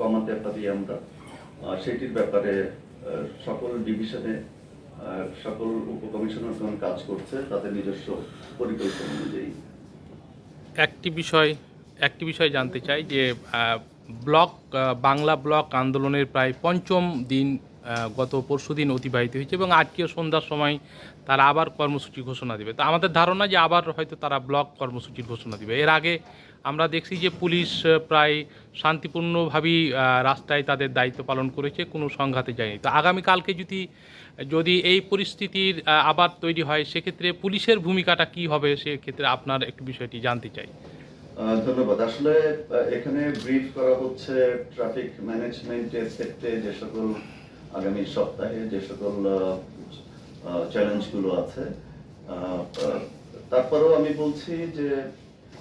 কমাতে পারি আমরা সেটির ব্যাপারে সকল ডিভিশনে সকল উপকমিশনারগণ কাজ করছে, তাদের নিজস্ব পরিকল্পনা অনুযায়ী। একটি বিষয় একটি বিষয় জানতে চাই যে ব্লক বাংলা ব্লক আন্দোলনের প্রায় পঞ্চম দিন গত পরশু দিন অতিবাহিত হয়েছে এবং আজকেও সন্ধ্যার সময় তারা আবার কর্মসূচি ঘোষণা দেবে। তো আমাদের ধারণা যে আবার হয়তো তারা ব্লক কর্মসূচির ঘোষণা দিবে। এর আগে আমরা দেখছি যে পুলিশ প্রায় শান্তিপূর্ণভাবেই রাস্তায় তাদের দায়িত্ব পালন করেছে, কোনো সংঘাতে যায়নি। তো আগামীকালকে যদি যদি এই পরিস্থিতির আবার তৈরি হয়, সেক্ষেত্রে পুলিশের ভূমিকাটা কি হবে, সেক্ষেত্রে আপনার একটু বিষয়টি জানতে চাই। ধন্যবাদ। আসলে এখানে ব্রিফ করা হচ্ছে ট্রাফিক ম্যানেজমেন্টের ক্ষেত্রে যে সকল আগামী সপ্তাহে যে সকল চ্যালেঞ্জগুলো আছে। তারপরেও আমি বলছি যে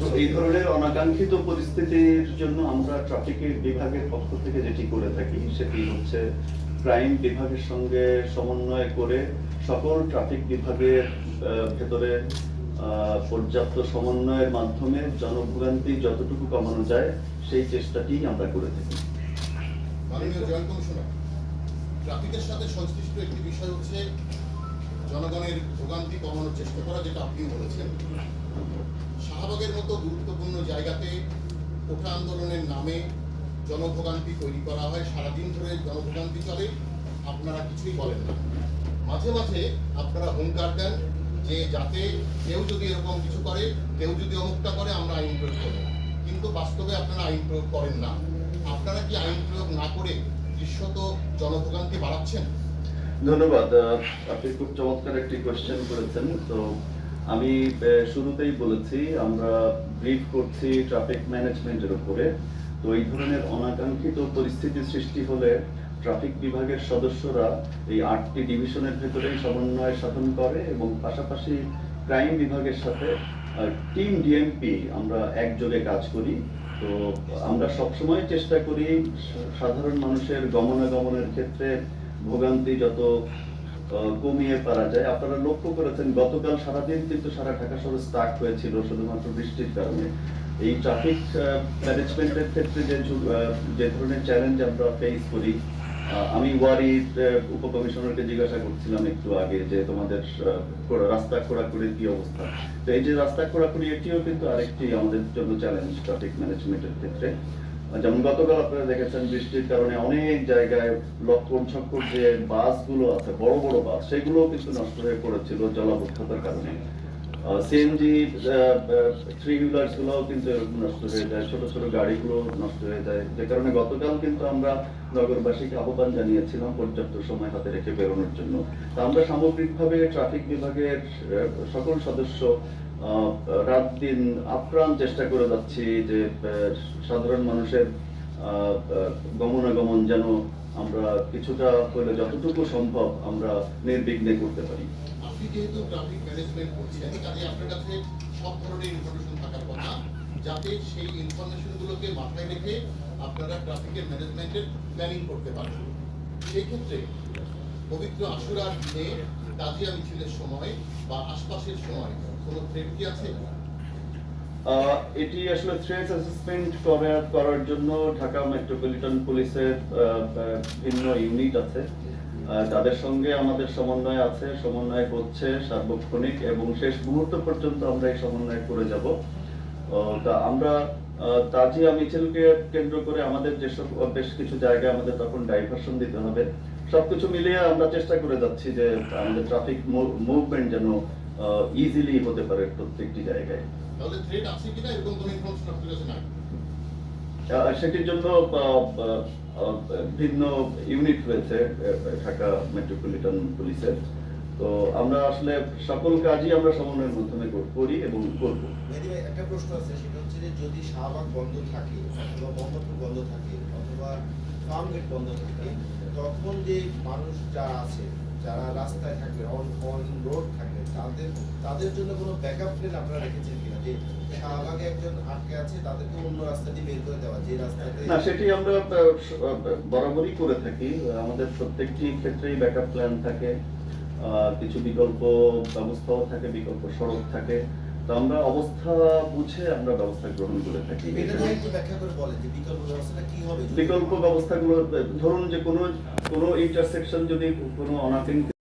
তো এই ধরনের অনাকাঙ্ক্ষিত পরিস্থিতির জন্য আমরা ট্রাফিকের বিভাগের পক্ষ থেকে যেটি করে থাকি, সেটি হচ্ছে ক্রাইম বিভাগের সঙ্গে সমন্বয় করে সকল ট্রাফিক বিভাগের ভেতরে পর্যাপ্ত সমন্বয়ের মাধ্যমে জনভোগান্তি যতটুকু কমানো যায়, সেই চেষ্টাটি আমরা করে থাকি। ট্রাফিকের সাথে সংশ্লিষ্ট একটি বিষয় হচ্ছে জনগণের ভোগান্তি কমানোর চেষ্টা করা, যেটা আপনি বলেছেন। গুরুত্বপূর্ণ জায়গাতে কোঠা আন্দোলনের নামে জনভোগান্তি তৈরি করা হয়। সারাদিন ধরে জনভোগান্তি চলে, আপনারা কিছুই বলেন না। মাঝে মাঝে আপনারা হুঙ্কার দেন যে যাতে কেউ যদি এরকম কিছু করে, কেউ যদি অমুকটা করে, আমরা আইন প্রয়োগ করব। কিন্তু বাস্তবে আপনারা আইন প্রয়োগ করেন না। আপনারা কি আইন প্রয়োগ না করে দৃশ্যত জনভোগান্তি বাড়াচ্ছেন? ধন্যবাদ। আপনি খুব চমৎকার একটি কোয়েশ্চেন করেছেন। তো আমি শুরুতেই বলেছি, আমরা ব্রিফ করছি ট্রাফিক ম্যানেজমেন্টের উপরে। তো এই ধরনের অনাকাঙ্ক্ষিত পরিস্থিতি সৃষ্টি হলে ট্রাফিক বিভাগের সদস্যরা এই আটটি ডিভিশনের ভেতরেই সমন্বয় সাধন করে এবং পাশাপাশি ক্রাইম বিভাগের সাথে টিম ডিএমপি আমরা একযোগে কাজ করি। তো আমরা সবসময় চেষ্টা করি সাধারণ মানুষের গমনাগমনের ক্ষেত্রে ভোগান্তি যত কমিয়ে পারা যায়। আপনারা লক্ষ্য করেছেন, গতকাল সারাদিন কিন্তু সারা ঢাকা শহর স্টাক হয়েছিল শুধুমাত্র বৃষ্টির কারণে। এই ট্রাফিক ম্যানেজমেন্টের ক্ষেত্রে যে যে ধরনের চ্যালেঞ্জ আমরা ফেস করি আমি ওয়ারির উপকমিশনারকে জিজ্ঞাসা করছিলাম একটু আগে যে তোমাদের রাস্তা খোঁড়াখুড়ির কি অবস্থা? তো এই যে রাস্তা খোঁড়াখুড়ি, এটিও কিন্তু আরেকটি আমাদের জন্য চ্যালেঞ্জ ট্রাফিক ম্যানেজমেন্টের ক্ষেত্রে। যেমন গতকাল আপনারা দেখেছেন বৃষ্টির কারণে অনেক জায়গায় লক্ষণ ছক্কর যে বাসগুলো আছে, বড় বড় বাস, সেগুলোও কিন্তু নষ্ট হয়ে পড়েছিল জলাবদ্ধতার কারণে। সিএনজি থ্রি হুইলার্স গুলোও কিন্তু নষ্ট হয়ে যায়, ছোট ছোট গাড়িগুলো নষ্ট হয়ে যায়। যে কারণে গতকাল কিন্তু আমরা নগরবাসীকে আহ্বান জানিয়েছিলাম পর্যাপ্ত সময় হাতে রেখে বেরোনোর জন্য। তা আমরা সামগ্রিকভাবে ট্রাফিক বিভাগের সকল সদস্য রাত দিন আপ্রাণ চেষ্টা করে যাচ্ছি যে সাধারণ মানুষের গমনাগমন যেন আমরা কিছুটা হলে যতটুকু সম্ভব আমরা নির্বিঘ্নে করতে পারি। আপনি যেহেতু ট্রাফিক ম্যানেজমেন্ট কাজে আপনার কাছে সব ধরনের যাতে সেই ইনফরমেশনগুলোকে মাথায় রেখে আপনারা ট্রাফিকের প্ল্যানিং করতে পবিত্র আশুরার দিনে তাজিয়া মিছিলের সময় বা আশপাশের সময় এটি আসলে অ্যাসেসমেন্ট করার করার জন্য ঢাকা মেট্রোপলিটন পুলিশের ভিন্ন ইউনিট আছে। তাদের সঙ্গে আমাদের সমন্বয় আছে, সমন্বয় হচ্ছে সার্বক্ষণিক এবং শেষ মুহূর্ত পর্যন্ত আমরা এই সমন্বয় করে যাব। তা আমরা তাজিয়া মিছিলকে কেন্দ্র করে আমাদের যেসব বেশ কিছু জায়গায় আমাদের তখন ডাইভারশন দিতে হবে। সবকিছু মিলিয়ে আমরা চেষ্টা করে যাচ্ছি যে আমাদের ট্রাফিক মুভমেন্ট যেন ইজিলি হতে পারে প্রত্যেকটি জায়গায়। তাহলে থ্রেট আছে কিনা এরকম কোনো ইনফরমেশন আপনার কাছে নাই? সেটির জন্য ভিন্ন ইউনিট রয়েছে ঢাকা মেট্রোপলিটন পুলিশের তো আমরা আসলে সকল কাজই আমরা সমন্বয়ের মাধ্যমে করি এবং করব। একটা প্রশ্ন আছে সেটা হচ্ছে যে যদি শাহবাগ বন্ধ থাকে অথবা বন্ধ থাকে অথবা ফার্ম বন্ধ থাকে। তখন যে মানুষ যারা আছে, যারা রাস্তায় থাকবে অন অন রোড থাকবে তাদের তাদের জন্য কোনো ব্যাকআপ প্ল্যান আপনারা রেখেছেন কিনা? যে শাহবাগে একজন আটকে আছে, তাদেরকে অন্য রাস্তা দিয়ে বের করে দেওয়া, যে রাস্তাতে না, সেটি আমরা বরাবরই করে থাকি। আমাদের প্রত্যেকটি ক্ষেত্রেই ব্যাকআপ প্ল্যান থাকে। কিছু বিকল্প ব্যবস্থাও থাকে, বিকল্প সড়ক থাকে। তো আমরা অবস্থা বুঝে আমরা ব্যবস্থা গ্রহণ করে থাকি। বিকল্প ব্যবস্থাগুলো ধরুন যে কোনো কোনো ইন্টারসেকশন যদি কোনো অনাকাঙ্ক্ষিত